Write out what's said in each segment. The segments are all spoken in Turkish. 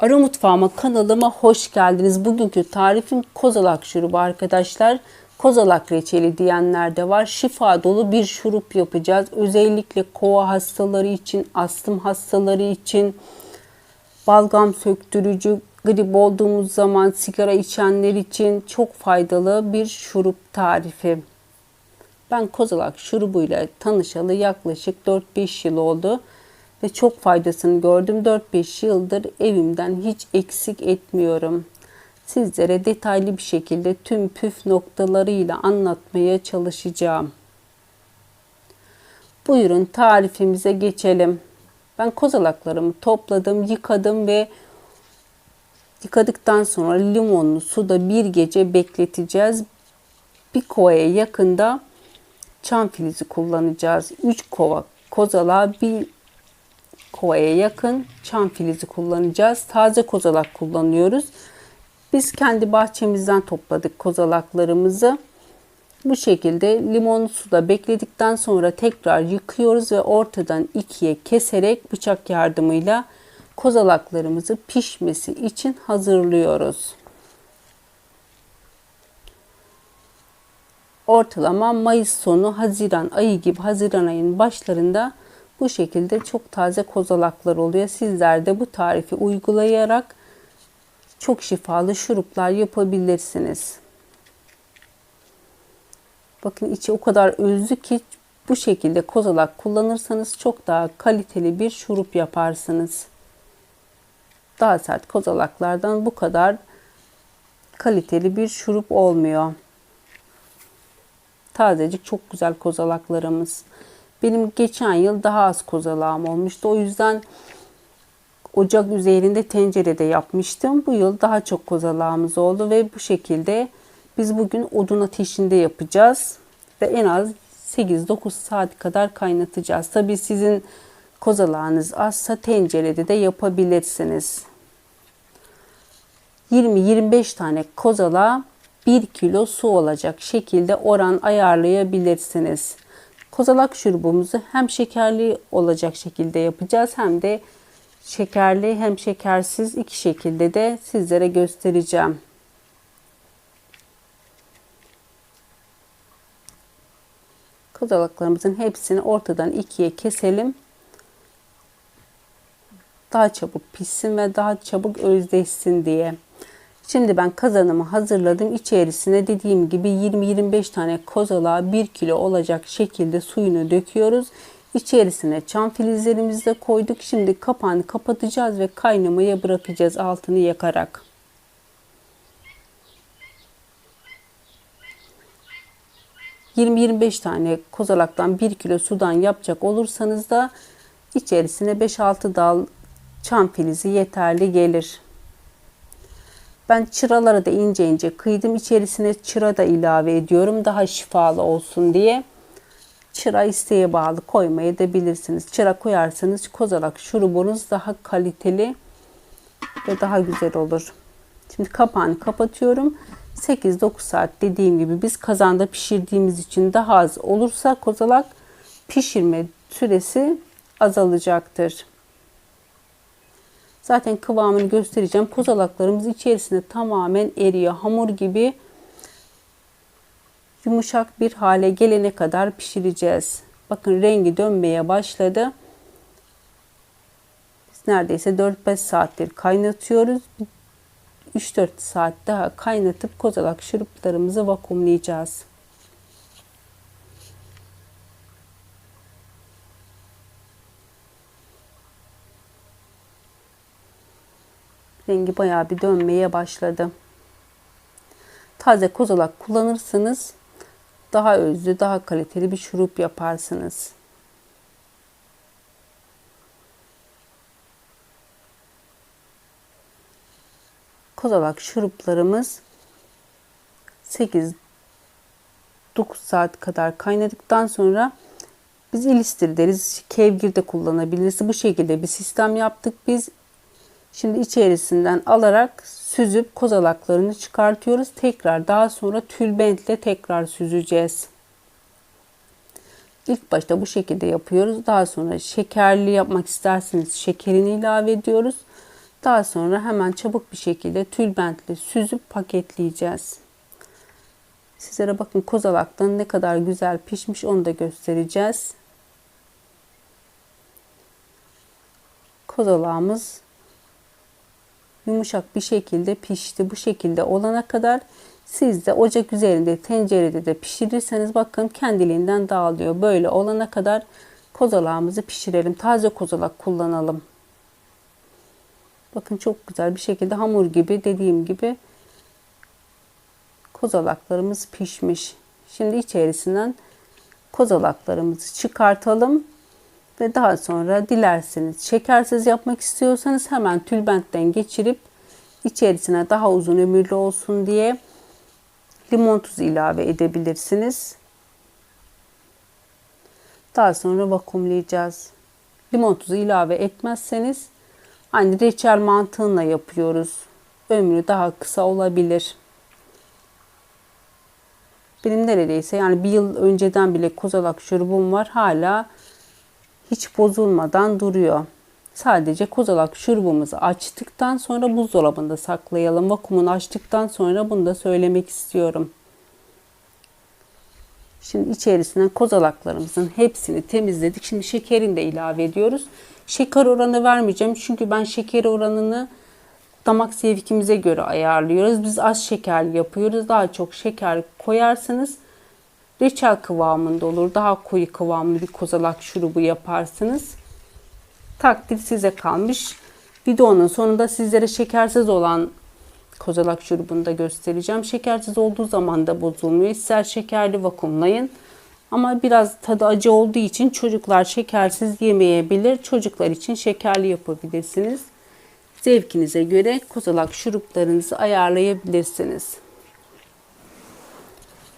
Ara Mutfağıma kanalıma hoş geldiniz. Bugünkü tarifim kozalak şurubu arkadaşlar. Kozalak reçeli diyenler de var. Şifa dolu bir şurup yapacağız. Özellikle kova hastaları için, astım hastaları için, balgam söktürücü, grip olduğumuz zaman sigara içenler için çok faydalı bir şurup tarifi. Ben kozalak şurubuyla tanışalı yaklaşık 4-5 yıl oldu ve çok faydasını gördüm. 4-5 yıldır evimden hiç eksik etmiyorum. Sizlere detaylı bir şekilde tüm püf noktalarıyla anlatmaya çalışacağım. Buyurun tarifimize geçelim. Ben kozalaklarımı topladım, yıkadım ve yıkadıktan sonra limonlu suda bir gece bekleteceğiz. Bir kovaya yakında çam filizi kullanacağız. 3 kova kozalağa bir kovaya yakın çam filizi kullanacağız. Taze kozalak kullanıyoruz. Biz kendi bahçemizden topladık kozalaklarımızı. Bu şekilde limon suda bekledikten sonra tekrar yıkıyoruz ve ortadan ikiye keserek bıçak yardımıyla kozalaklarımızı pişmesi için hazırlıyoruz. Ortalama Mayıs sonu Haziran ayı gibi Haziran ayının başlarında bu şekilde çok taze kozalaklar oluyor. Sizler de bu tarifi uygulayarak çok şifalı şuruplar yapabilirsiniz. Bakın içi o kadar özlü ki bu şekilde kozalak kullanırsanız çok daha kaliteli bir şurup yaparsınız. Daha sert kozalaklardan bu kadar kaliteli bir şurup olmuyor. Tazecik çok güzel kozalaklarımız. Benim geçen yıl daha az kozalağım olmuştu. O yüzden ocak üzerinde tencerede yapmıştım. Bu yıl daha çok kozalağımız oldu ve bu şekilde biz bugün odun ateşinde yapacağız. Ve en az 8-9 saat kadar kaynatacağız. Tabi sizin kozalağınız azsa tencerede de yapabilirsiniz. 20-25 tane kozalağa 1 kilo su olacak şekilde oran ayarlayabilirsiniz. Kozalak şurubumuzu hem şekerli olacak şekilde yapacağız hem de şekerli hem şekersiz iki şekilde de sizlere göstereceğim. Kozalaklarımızın hepsini ortadan ikiye keselim. Daha çabuk pişsin ve daha çabuk özleşsin diye. Şimdi ben kazanımı hazırladım. İçerisine dediğim gibi 20-25 tane kozalağa 1 kilo olacak şekilde suyunu döküyoruz. İçerisine çam filizlerimizi de koyduk. Şimdi kapağını kapatacağız ve kaynamaya bırakacağız altını yakarak. ...20-25 tane kozalaktan 1 kilo sudan yapacak olursanız da... ...içerisine 5-6 dal çam filizi yeterli gelir. Ben çıraları da ince ince kıydım. İçerisine çıra da ilave ediyorum. Daha şifalı olsun diye. Çıra isteğe bağlı koymaya da bilirsiniz. Çıra koyarsanız kozalak şurubunuz daha kaliteli ve daha güzel olur. Şimdi kapağını kapatıyorum. 8-9 saat dediğim gibi biz kazanda pişirdiğimiz için daha az olursa kozalak pişirme süresi azalacaktır. Zaten kıvamını göstereceğim. Kozalaklarımız içerisinde tamamen eriyor. Hamur gibi yumuşak bir hale gelene kadar pişireceğiz. Bakın rengi dönmeye başladı. Biz neredeyse 4-5 saattir kaynatıyoruz. 3-4 saat daha kaynatıp kozalak şuruplarımızı vakumlayacağız. Rengi bayağı bir dönmeye başladı. Taze kozalak kullanırsanız daha özlü, daha kaliteli bir şurup yaparsınız. Kozalak şuruplarımız 8 9 saat kadar kaynadıktan sonra biz ilistir deriz. Kevgir de kullanabiliriz. Bu şekilde bir sistem yaptık. Biz Şimdi içerisinden alarak süzüp kozalaklarını çıkartıyoruz. Tekrar daha sonra tülbentle tekrar süzeceğiz. İlk başta bu şekilde yapıyoruz. Daha sonra şekerli yapmak isterseniz şekerini ilave ediyoruz. Daha sonra hemen çabuk bir şekilde tülbentle süzüp paketleyeceğiz. Sizlere bakın kozalaktan ne kadar güzel pişmiş onu da göstereceğiz. Kozalağımız yumuşak bir şekilde pişti. Bu şekilde olana kadar siz de ocak üzerinde tencerede de pişirirseniz bakın kendiliğinden dağılıyor. Böyle olana kadar kozalağımızı pişirelim. Taze kozalak kullanalım. Bakın çok güzel bir şekilde hamur gibi dediğim gibi kozalaklarımız pişmiş. Şimdi içerisinden kozalaklarımızı çıkartalım ve daha sonra dilerseniz şekersiz yapmak istiyorsanız hemen tülbentten geçirip içerisine daha uzun ömürlü olsun diye limon tuzu ilave edebilirsiniz. Daha sonra vakumlayacağız. Limon tuzu ilave etmezseniz aynı reçel mantığıyla yapıyoruz. Ömrü daha kısa olabilir. Benim neredeyse yani bir yıl önceden bile kozalak şurubum var. Hala hiç bozulmadan duruyor. Sadece kozalak şurubumuzu açtıktan sonra buzdolabında saklayalım. Vakumunu açtıktan sonra bunu da söylemek istiyorum. Şimdi içerisine kozalaklarımızın hepsini temizledik. Şimdi şekerini de ilave ediyoruz. Şeker oranı vermeyeceğim. Çünkü ben şeker oranını damak zevkimize göre ayarlıyoruz. Biz az şeker yapıyoruz. Daha çok şeker koyarsanız reçel kıvamında olur. Daha koyu kıvamlı bir kozalak şurubu yaparsınız. Takdir size kalmış. Videonun sonunda sizlere şekersiz olan kozalak şurubunu da göstereceğim. Şekersiz olduğu zaman da bozulmuyor. İster şekerli vakumlayın. Ama biraz tadı acı olduğu için çocuklar şekersiz yemeyebilir. Çocuklar için şekerli yapabilirsiniz. Zevkinize göre kozalak şuruplarınızı ayarlayabilirsiniz.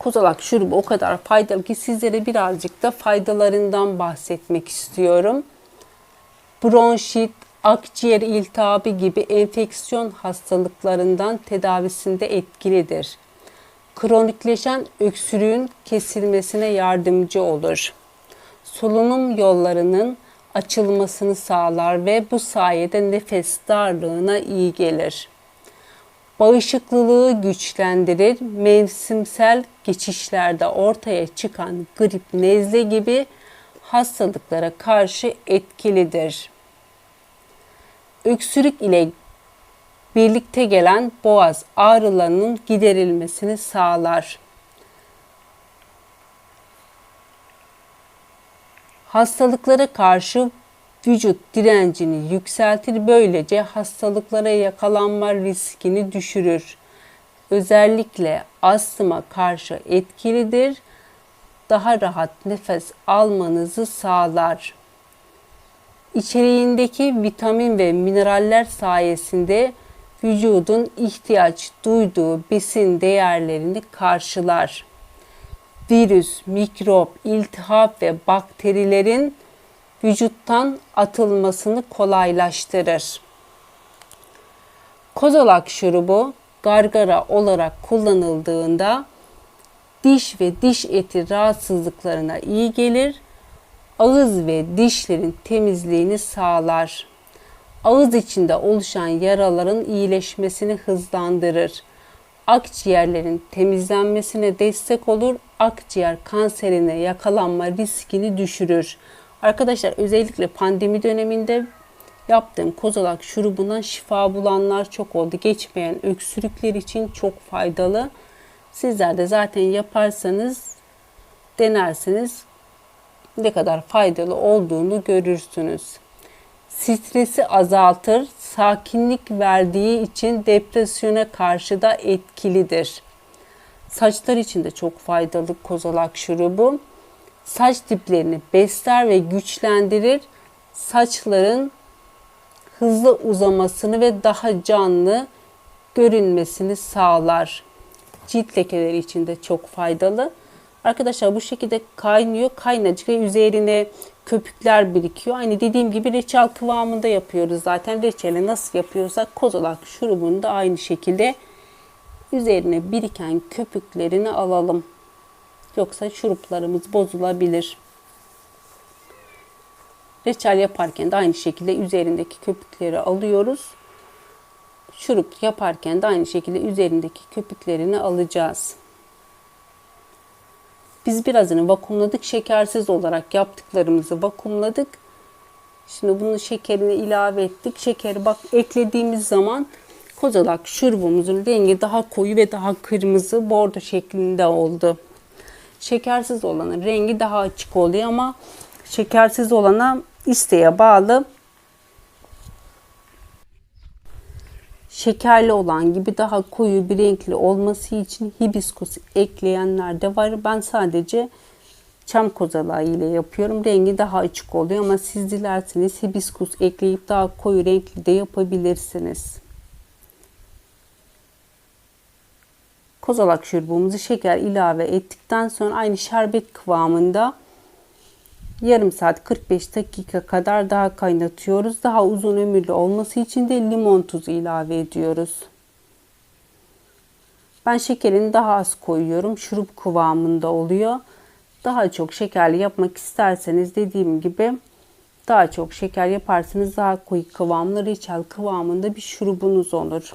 Kozalak şurubu o kadar faydalı ki sizlere birazcık da faydalarından bahsetmek istiyorum. Bronşit, akciğer iltihabı gibi enfeksiyon hastalıklarından tedavisinde etkilidir. Kronikleşen öksürüğün kesilmesine yardımcı olur. Solunum yollarının açılmasını sağlar ve bu sayede nefes darlığına iyi gelir. Bağışıklılığı güçlendirir, mevsimsel geçişlerde ortaya çıkan grip, nezle gibi hastalıklara karşı etkilidir. Öksürük ile birlikte gelen boğaz ağrılarının giderilmesini sağlar. Hastalıklara karşı vücut direncini yükseltir. Böylece hastalıklara yakalanma riskini düşürür. Özellikle astıma karşı etkilidir. Daha rahat nefes almanızı sağlar. İçeriğindeki vitamin ve mineraller sayesinde vücudun ihtiyaç duyduğu besin değerlerini karşılar. Virüs, mikrop, iltihap ve bakterilerin vücuttan atılmasını kolaylaştırır. Kozalak şurubu gargara olarak kullanıldığında diş ve diş eti rahatsızlıklarına iyi gelir. Ağız ve dişlerin temizliğini sağlar. Ağız içinde oluşan yaraların iyileşmesini hızlandırır. Akciğerlerin temizlenmesine destek olur. Akciğer kanserine yakalanma riskini düşürür. Arkadaşlar özellikle pandemi döneminde yaptığım kozalak şurubundan şifa bulanlar çok oldu. Geçmeyen öksürükler için çok faydalı. Sizler de zaten yaparsanız denerseniz ne kadar faydalı olduğunu görürsünüz. Stresi azaltır, sakinlik verdiği için depresyona karşı da etkilidir. Saçlar için de çok faydalı kozalak şurubu saç diplerini besler ve güçlendirir. Saçların hızlı uzamasını ve daha canlı görünmesini sağlar. Cilt lekeleri için de çok faydalı. Arkadaşlar bu şekilde kaynıyor. Kaynacık ve üzerine köpükler birikiyor. Aynı dediğim gibi reçel kıvamında yapıyoruz zaten. Reçeli nasıl yapıyorsak kozalak şurubunu da aynı şekilde üzerine biriken köpüklerini alalım. Yoksa şuruplarımız bozulabilir. Reçel yaparken de aynı şekilde üzerindeki köpükleri alıyoruz. Şurup yaparken de aynı şekilde üzerindeki köpüklerini alacağız. Biz birazını vakumladık. Şekersiz olarak yaptıklarımızı vakumladık. Şimdi bunu şekerini ilave ettik. Şekeri bak eklediğimiz zaman kozalak şurubumuzun rengi daha koyu ve daha kırmızı bordo şeklinde oldu. Şekersiz olanın rengi daha açık oluyor ama şekersiz olana isteğe bağlı. Şekerli olan gibi daha koyu bir renkli olması için hibiskus ekleyenler de var. Ben sadece çam kozalağı ile yapıyorum. Rengi daha açık oluyor ama siz dilerseniz hibiskus ekleyip daha koyu renkli de yapabilirsiniz. Kozalak şurubumuzu şeker ilave ettikten sonra aynı şerbet kıvamında yarım saat 45 dakika kadar daha kaynatıyoruz. Daha uzun ömürlü olması için de limon tuzu ilave ediyoruz. Ben şekerini daha az koyuyorum. Şurup kıvamında oluyor. Daha çok şekerli yapmak isterseniz dediğim gibi daha çok şeker yaparsanız daha koyu kıvamlı reçel kıvamında bir şurubunuz olur.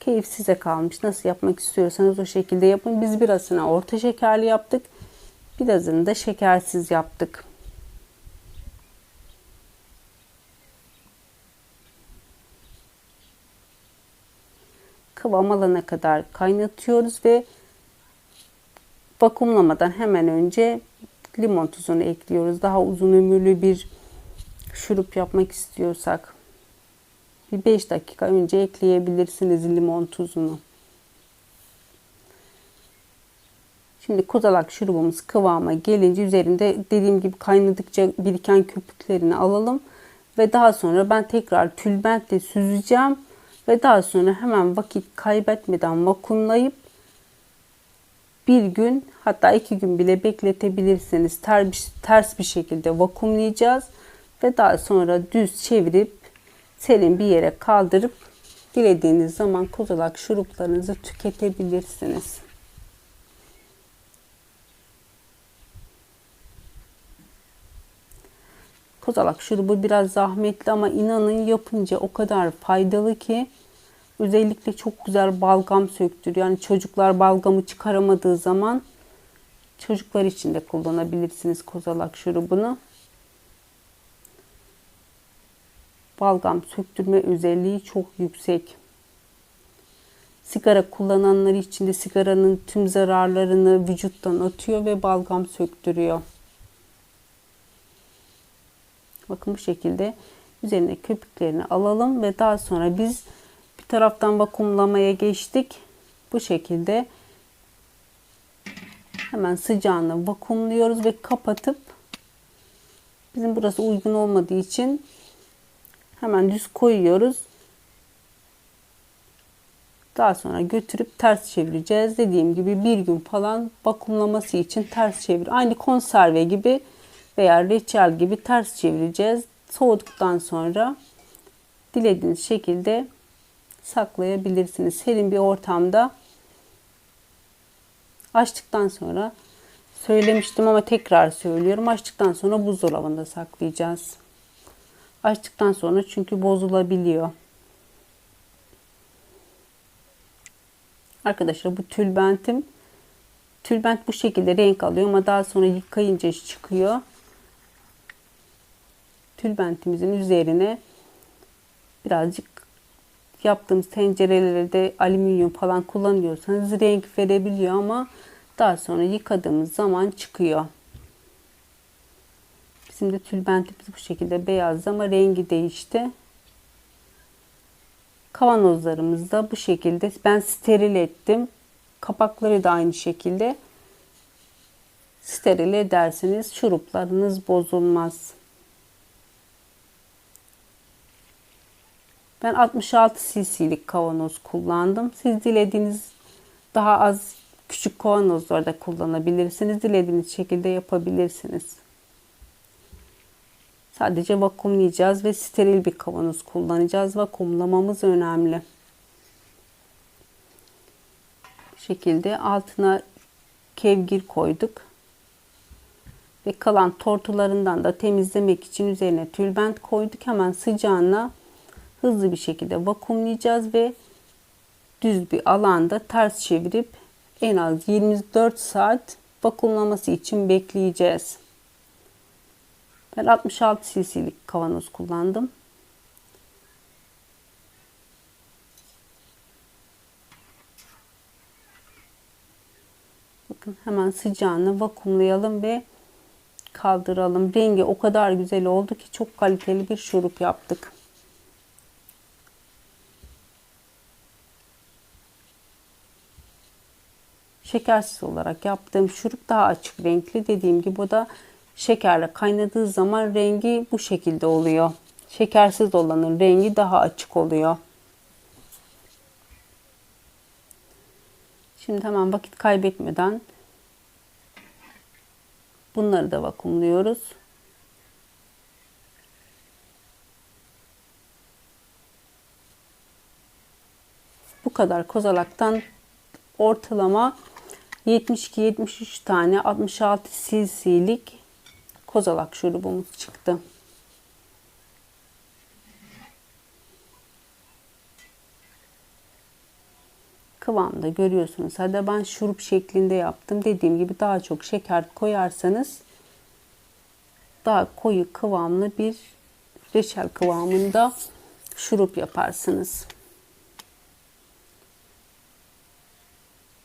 Keyif size kalmış. Nasıl yapmak istiyorsanız o şekilde yapın. Biz birazını orta şekerli yaptık. Birazını da şekersiz yaptık. Kıvam alana kadar kaynatıyoruz ve vakumlamadan hemen önce limon tuzunu ekliyoruz. Daha uzun ömürlü bir şurup yapmak istiyorsak bir 5 dakika önce ekleyebilirsiniz limon tuzunu. Şimdi kozalak şurubumuz kıvama gelince üzerinde dediğim gibi kaynadıkça biriken köpüklerini alalım. Ve daha sonra ben tekrar tülbentle süzeceğim. Ve daha sonra hemen vakit kaybetmeden vakumlayıp bir gün hatta iki gün bile bekletebilirsiniz. Ters bir şekilde vakumlayacağız. Ve daha sonra düz çevirip serin bir yere kaldırıp dilediğiniz zaman kozalak şuruplarınızı tüketebilirsiniz. Kozalak şurubu biraz zahmetli ama inanın yapınca o kadar faydalı ki özellikle çok güzel balgam söktürüyor. Yani çocuklar balgamı çıkaramadığı zaman çocuklar için de kullanabilirsiniz kozalak şurubunu. Balgam söktürme özelliği çok yüksek. Sigara kullananlar için de sigaranın tüm zararlarını vücuttan atıyor ve balgam söktürüyor. Bakın bu şekilde üzerine köpüklerini alalım ve daha sonra biz bir taraftan vakumlamaya geçtik. Bu şekilde hemen sıcağını vakumluyoruz ve kapatıp bizim burası uygun olmadığı için hemen düz koyuyoruz. Daha sonra götürüp ters çevireceğiz. Dediğim gibi bir gün falan vakumlaması için ters çevir. Aynı konserve gibi veya reçel gibi ters çevireceğiz. Soğuduktan sonra dilediğiniz şekilde saklayabilirsiniz. Serin bir ortamda açtıktan sonra söylemiştim ama tekrar söylüyorum. Açtıktan sonra buzdolabında saklayacağız. Açtıktan sonra çünkü bozulabiliyor. Arkadaşlar bu tülbentim. Tülbent bu şekilde renk alıyor ama daha sonra yıkayınca çıkıyor. Tülbentimizin üzerine birazcık yaptığımız tencerelerde alüminyum falan kullanıyorsanız renk verebiliyor ama daha sonra yıkadığımız zaman çıkıyor. Bizim de tülbentimiz bu şekilde beyaz ama rengi değişti. Kavanozlarımız da bu şekilde. Ben steril ettim. Kapakları da aynı şekilde. Steril ederseniz şuruplarınız bozulmaz. Ben 66 cc'lik kavanoz kullandım. Siz dilediğiniz daha az küçük kavanozlarda kullanabilirsiniz. Dilediğiniz şekilde yapabilirsiniz. Sadece vakumlayacağız ve steril bir kavanoz kullanacağız. Vakumlamamız önemli. Bu şekilde altına kevgir koyduk. Ve kalan tortularından da temizlemek için üzerine tülbent koyduk. Hemen sıcağına hızlı bir şekilde vakumlayacağız ve düz bir alanda ters çevirip en az 24 saat vakumlaması için bekleyeceğiz. Ben 66 cc'lik kavanoz kullandım. Bakın hemen sıcağını vakumlayalım ve kaldıralım. Rengi o kadar güzel oldu ki çok kaliteli bir şurup yaptık. Şekersiz olarak yaptığım şurup daha açık renkli. Dediğim gibi bu da şekerle kaynadığı zaman rengi bu şekilde oluyor. Şekersiz olanın rengi daha açık oluyor. Şimdi hemen vakit kaybetmeden bunları da vakumluyoruz. Bu kadar kozalaktan ortalama 72-73 tane 66 cc'lik kozalak şurubumuz çıktı. Kıvamda görüyorsunuz. Hadi ben şurup şeklinde yaptım. Dediğim gibi daha çok şeker koyarsanız daha koyu kıvamlı bir reçel kıvamında şurup yaparsınız.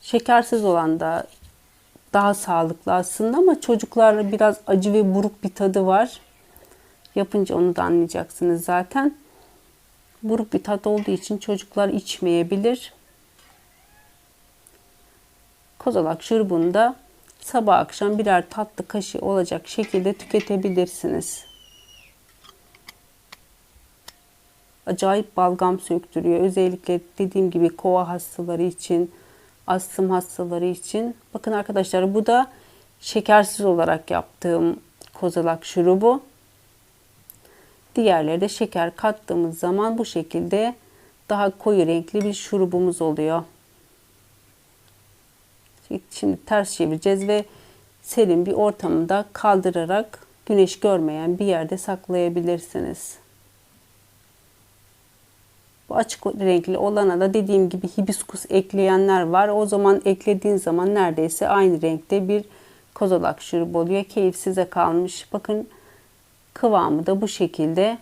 Şekersiz olan da daha sağlıklı aslında ama çocuklarla biraz acı ve buruk bir tadı var. Yapınca onu da anlayacaksınız zaten. Buruk bir tat olduğu için çocuklar içmeyebilir. Kozalak şurubunu da sabah akşam birer tatlı kaşığı olacak şekilde tüketebilirsiniz. Acayip balgam söktürüyor. Özellikle dediğim gibi kova hastaları için, astım hastaları için. Bakın arkadaşlar bu da şekersiz olarak yaptığım kozalak şurubu. Diğerleri de şeker kattığımız zaman bu şekilde daha koyu renkli bir şurubumuz oluyor. Şimdi ters çevireceğiz ve serin bir ortamda kaldırarak güneş görmeyen bir yerde saklayabilirsiniz. Bu açık renkli olana da dediğim gibi hibiskus ekleyenler var. O zaman eklediğin zaman neredeyse aynı renkte bir kozalak şurubu oluyor. Keyif size kalmış. Bakın kıvamı da bu şekilde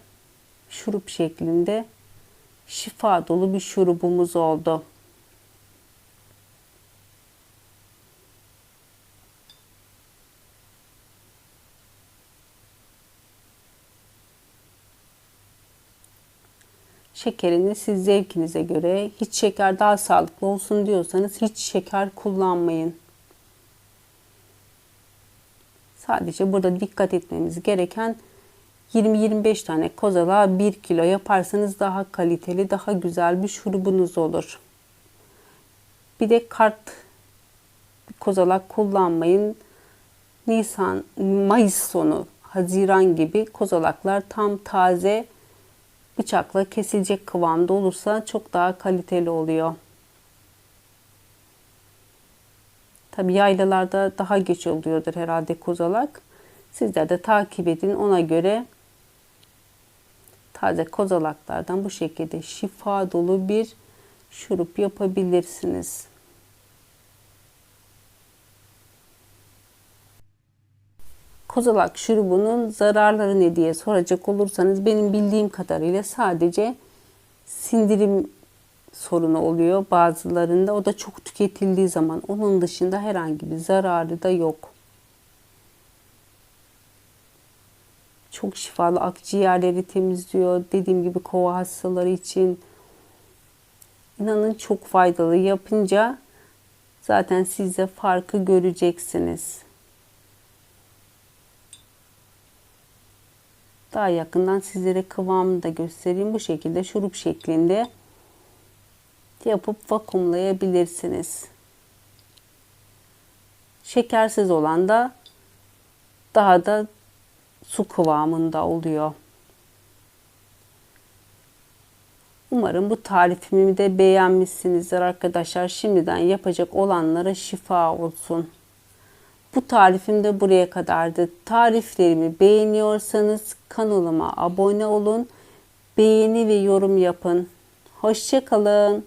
şurup şeklinde şifa dolu bir şurubumuz oldu. Şekerini siz zevkinize göre hiç şeker daha sağlıklı olsun diyorsanız hiç şeker kullanmayın. Sadece burada dikkat etmemiz gereken 20-25 tane kozala 1 kilo yaparsanız daha kaliteli, daha güzel bir şurubunuz olur. Bir de kart kozalak kullanmayın. Nisan, Mayıs sonu, Haziran gibi kozalaklar tam taze bıçakla kesilecek kıvamda olursa çok daha kaliteli oluyor. Tabi yaylalarda daha geç oluyordur herhalde kozalak. Sizler de takip edin ona göre taze kozalaklardan bu şekilde şifa dolu bir şurup yapabilirsiniz. Kozalak şurubunun zararları ne diye soracak olursanız benim bildiğim kadarıyla sadece sindirim sorunu oluyor bazılarında. O da çok tüketildiği zaman onun dışında herhangi bir zararı da yok. Çok şifalı akciğerleri temizliyor. Dediğim gibi kova hastaları için inanın çok faydalı yapınca zaten siz de farkı göreceksiniz. Daha yakından sizlere kıvamını da göstereyim. Bu şekilde şurup şeklinde yapıp vakumlayabilirsiniz. Şekersiz olan da daha da su kıvamında oluyor. Umarım bu tarifimi de beğenmişsinizdir arkadaşlar. Şimdiden yapacak olanlara şifa olsun. Bu tarifim de buraya kadardı. Tariflerimi beğeniyorsanız kanalıma abone olun. beğeni ve yorum yapın. Hoşçakalın.